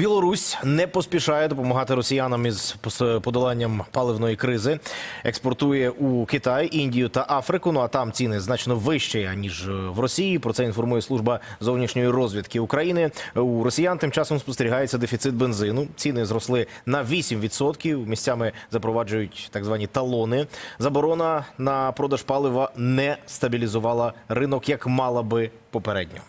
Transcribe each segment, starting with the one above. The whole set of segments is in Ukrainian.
Білорусь не поспішає допомагати росіянам із подоланням паливної кризи. Експортує у Китай, Індію та Африку. Ну а там ціни значно вищі ніж в Росії. Про це інформує служба зовнішньої розвідки України. У росіян тим часом спостерігається дефіцит бензину. Ціни зросли на 8%. Місцями запроваджують так звані талони. Заборона на продаж палива не стабілізувала ринок, як мала би попередньо.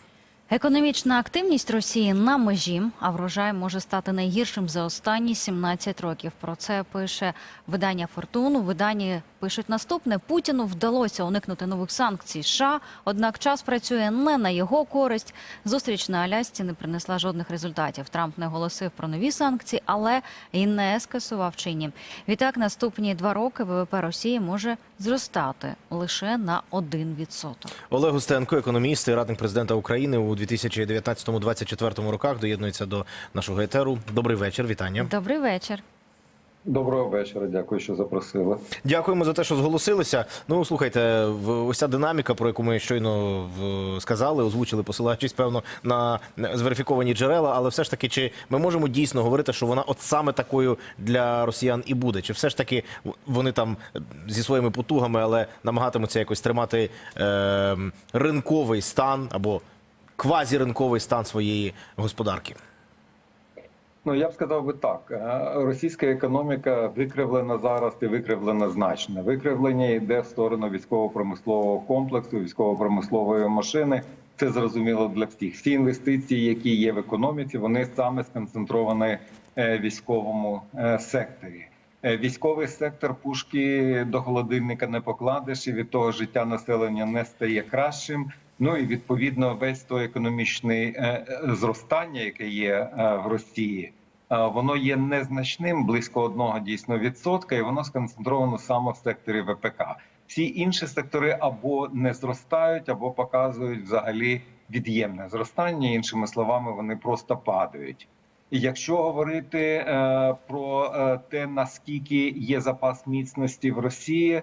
Економічна активність Росії на межі, а врожай може стати найгіршим за останні 17 років. Про це пише видання Фортуну. В виданні пишуть наступне: Путіну вдалося уникнути нових санкцій. США, однак час працює не на його користь. Зустріч на Алясці не принесла жодних результатів. Трамп не оголосив про нові санкції, але і не скасував чинні. Відтак, наступні два роки ВВП Росії може зростати лише на 1%. Олег Устенко, економіст і радник президента України у 2019-2024 роках доєднується до нашого етеру. Добрий вечір, вітання. Добрий вечір. Доброго вечора, дякую, що запросили. Дякуємо за те, що зголосилися. Ну слухайте, ось ця динаміка, про яку ми щойно сказали, озвучили, посилаючись певно на зверифіковані джерела, але все ж таки, чи ми можемо дійсно говорити, що вона от саме такою для росіян і буде? Чи все ж таки вони там зі своїми потугами, але намагатимуться якось тримати е, ринковий стан або квазіринковий стан своєї господарки? Ну я б сказав би так: е, російська економіка викривлена зараз і викривлена значно. Викривлення йде в сторону військово-промислового комплексу, військово-промислової машини. Це зрозуміло для всіх. Всі інвестиції, які є в економіці, вони саме сконцентровані е, в військовому е, секторі. Військовий сектор пушки до холодильника не покладеш, і від того життя населення не стає кращим. Ну і відповідно весь той економічний е, е, зростання, яке є е, в Росії, воно є незначним, близько одного дійсно відсотка, і воно сконцентровано саме в секторі ВПК. Всі інші сектори або не зростають, або показують взагалі від'ємне зростання. Іншими словами, вони просто падають. Якщо говорити про те, наскільки є запас міцності в Росії,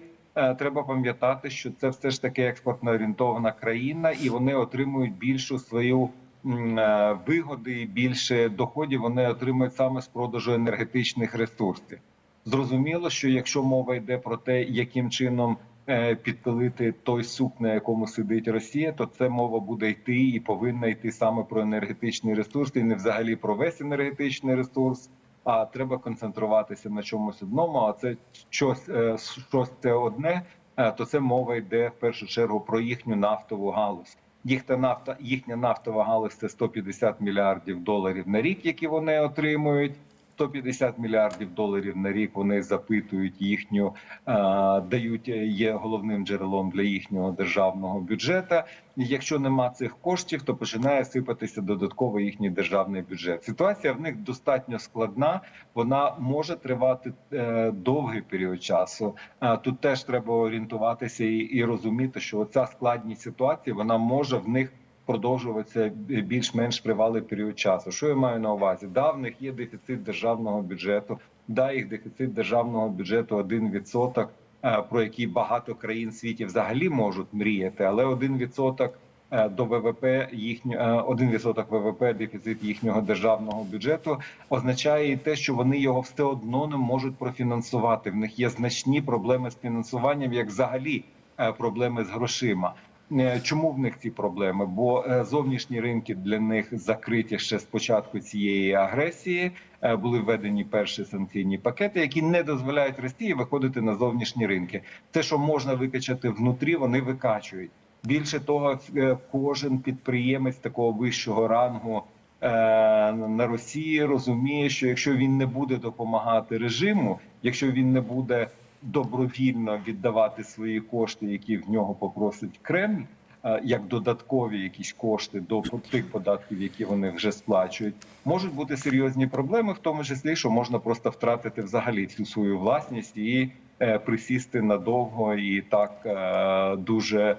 треба пам'ятати, що це все ж таки експортно орієнтована країна, і вони отримують більшу свою е, вигоди, і більше доходів вони отримують саме з продажу енергетичних ресурсів. Зрозуміло, що якщо мова йде про те, яким чином е, підпилити той сук, на якому сидить Росія, то це мова буде йти і повинна йти саме про енергетичний ресурс, і не взагалі про весь енергетичний ресурс. А треба концентруватися на чомусь одному. А це щось, е, щось це одне, е, то це мова йде в першу чергу про їхню нафтову галузь. Їхня нафта, їхня нафтова галузь це 150 мільярдів доларів на рік, які вони отримують. 150 мільярдів доларів на рік вони запитують їхню, е, дають є головним джерелом для їхнього державного бюджету. Якщо нема цих коштів, то починає сипатися додатково їхній державний бюджет. Ситуація в них достатньо складна. Вона може тривати е, довгий період часу. Е, тут теж треба орієнтуватися і розуміти, що ця складність ситуації вона може в них продовжуватися більш-менш тривалий період часу. Що я маю на увазі? Да, в них є дефіцит державного бюджету. Да, їх дефіцит державного бюджету 1%, е, про який багато країн світі взагалі можуть мріяти, але 1% е, до ВВП їхньо е, 1% ВВП дефіцит їхнього державного бюджету означає те, що вони його все одно не можуть профінансувати. В них є значні проблеми з фінансуванням, як взагалі проблеми з грошима. Е, Чому в них ці проблеми? Бо е, зовнішні ринки для них закриті ще з початку цієї агресії. Е, Були введені перші санкційні пакети, які не дозволяють Росії виходити на зовнішні ринки. Те, що можна викачати внутрі, вони викачують. Більше того, кожен підприємець такого вищого рангу на Росії розуміє, що якщо він не буде допомагати режиму, якщо він не буде добровільно віддавати свої кошти, які в нього попросить Кремль, як додаткові якісь кошти до тих податків, які вони вже сплачують, можуть бути серйозні проблеми, в тому числі, що можна просто втратити взагалі всю свою власність і е, присісти надовго і так е, дуже е,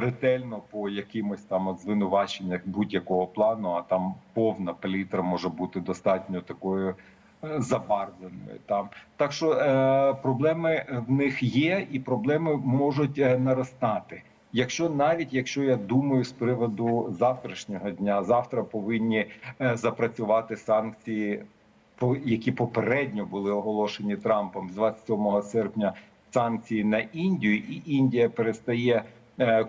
ретельно по якимось там звинуваченнях будь-якого плану, а там повна палітра може бути достатньо такою забарвленою. Там так що е, проблеми в них є, і проблеми можуть е, наростати. Якщо навіть якщо я думаю з приводу завтрашнього дня, завтра повинні е, запрацювати санкції, які попередньо були оголошені Трампом з 27 серпня. Санкції на Індію, і Індія перестає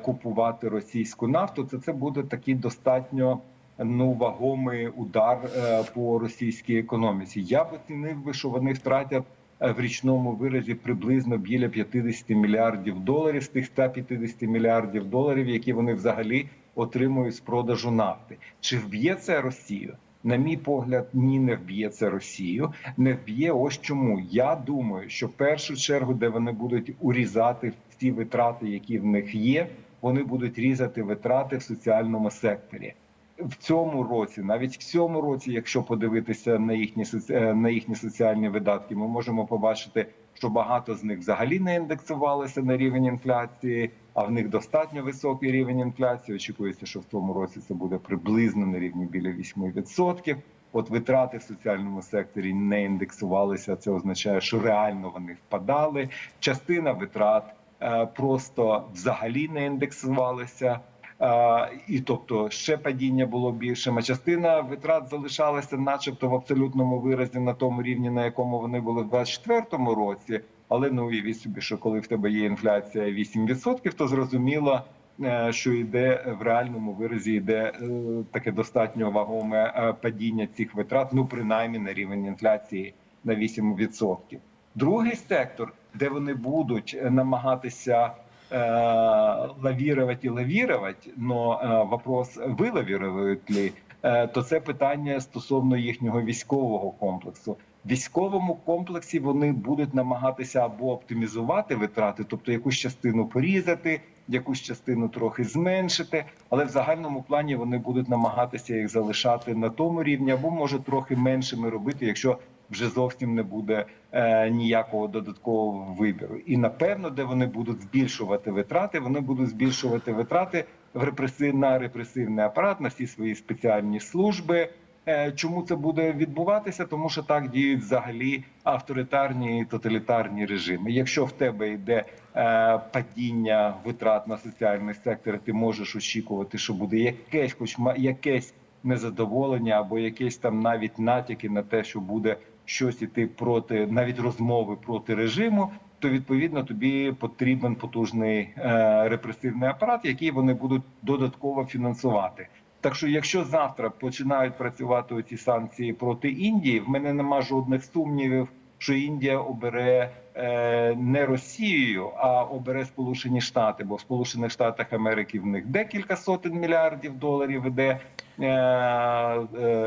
купувати російську нафту. Це це буде такий достатньо ну вагомий удар е, по російській економіці. Я б оцінив би, що вони втратять е, в річному виразі приблизно біля 50 мільярдів доларів з тих 150 мільярдів доларів, які вони взагалі отримують з продажу нафти. Чи вб'є це Росію? На мій погляд, ні, не вб'є це Росію. Не вб'є. Ось чому я думаю, що в першу чергу, де вони будуть урізати всі витрати, які в них є, вони будуть різати витрати в соціальному секторі. В цьому році, навіть в цьому році, якщо подивитися на їхні е, на їхні соціальні видатки, ми можемо побачити, що багато з них взагалі не індексувалися на рівень інфляції, а в них достатньо високий рівень інфляції. Очікується, що в цьому році це буде приблизно на рівні біля 8%. От витрати в соціальному секторі не індексувалися. Це означає, що реально вони впадали. Частина витрат е, просто взагалі не індексувалися. Е, і тобто ще падіння було більшим. А частина витрат залишалася, начебто, в абсолютному виразі на тому рівні, на якому вони були в 2024 році. Але ну уявіть собі, що коли в тебе є інфляція 8%, то зрозуміло, е, що йде в реальному виразі йде е, таке достатньо вагоме е, падіння цих витрат, ну принаймні на рівень інфляції на 8%. Другий сектор, де вони будуть е, намагатися э, і лавировать, но э, вопрос вилавірують ли, е, то це питання стосовно їхнього військового комплексу. В військовому комплексі вони будуть намагатися або оптимізувати витрати, тобто якусь частину порізати, якусь частину трохи зменшити, але в загальному плані вони будуть намагатися їх залишати на тому рівні, або може трохи меншими робити, якщо вже зовсім не буде е, ніякого додаткового вибіру. І напевно, де вони будуть збільшувати витрати, вони будуть збільшувати витрати в репресив на репресивний апарат, на всі свої спеціальні служби. Е, Чому це буде відбуватися? Тому що так діють взагалі авторитарні тоталітарні режими. Якщо в тебе йде е, падіння витрат на соціальний сектор, ти можеш очікувати, що буде якесь, хоч якесь незадоволення або якісь там навіть натяки на те, що буде щось іти проти навіть розмови проти режиму. То відповідно тобі потрібен потужний е, репресивний апарат, який вони будуть додатково фінансувати. Так що, якщо завтра починають працювати ці санкції проти Індії, в мене нема жодних сумнівів, що Індія обере е, не Росією, а обере Сполучені Штати, бо в Сполучених Штатах Америки в них декілька сотень мільярдів доларів іде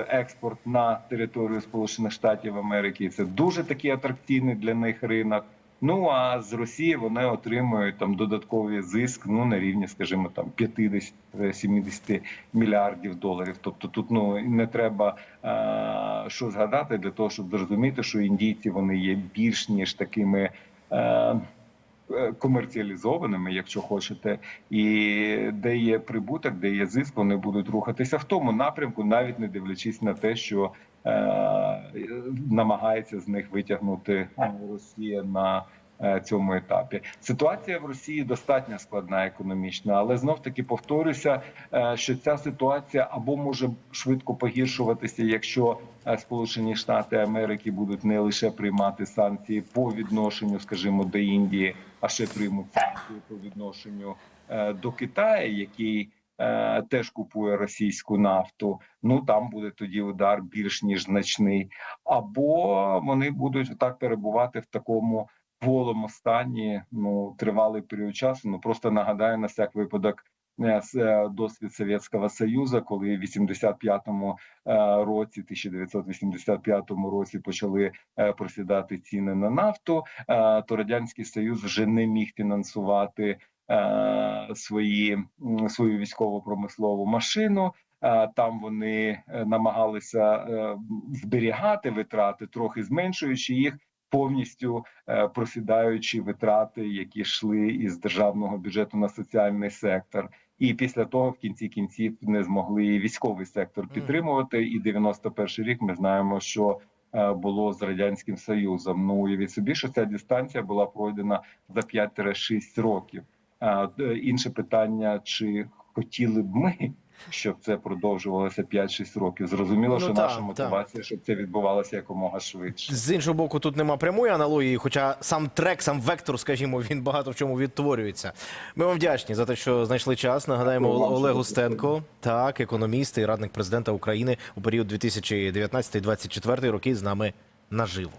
експорт на територію Сполучених Штатів Америки. Це дуже такий атракційний для них ринок. Ну а з Росії вони отримують там додатковий зиск ну на рівні, скажімо, там 50-70 мільярдів доларів. Тобто тут ну не треба е, що згадати для того, щоб зрозуміти, що індійці вони є більш ніж такими. Е, е, Комерціалізованими, якщо хочете, і де є прибуток, де є зиск, вони будуть рухатися в тому напрямку, навіть не дивлячись на те, що е, намагається з них витягнути е, Росія на е, цьому етапі. Ситуація в Росії достатньо складна економічна, але знов таки повторюся, е, що ця ситуація або може швидко погіршуватися, якщо е, Сполучені Штати Америки будуть не лише приймати санкції по відношенню, скажімо, до Індії, а ще приймуть санкції по відношенню е, до Китаю, який е, теж купує російську нафту. Ну там буде тоді удар більш ніж значний, або вони будуть так перебувати в такому полому стані ну тривалий період часу. Ну просто нагадаю на всяк випадок. е, е, Досвід Совєтського Союзу, коли в 85-му е, році, 1985 році, почали просідати ціни на нафту, то радянський союз вже не міг фінансувати свої свою військово-промислову машину. Там вони намагалися зберігати витрати, трохи зменшуючи їх, повністю е, просідаючи витрати, які йшли із державного бюджету на соціальний сектор. І після того в кінці кінців не змогли і військовий сектор підтримувати. І 91 рік ми знаємо, що е, було з радянським союзом. Ну уявіть собі, що ця дистанція була пройдена за 5-6 років. А, Інше питання: чи хотіли б ми, щоб це продовжувалося 5-6 років? Зрозуміло, Ну, що так, наша мотивація, щоб це відбувалося якомога швидше. З іншого боку, тут нема прямої аналогії, хоча сам трек, сам вектор, скажімо, він багато в чому відтворюється. Ми вам вдячні за те, що знайшли час. Нагадаємо вам, Олег так, економіст і радник президента України у період 2019-2024 роки з нами наживо.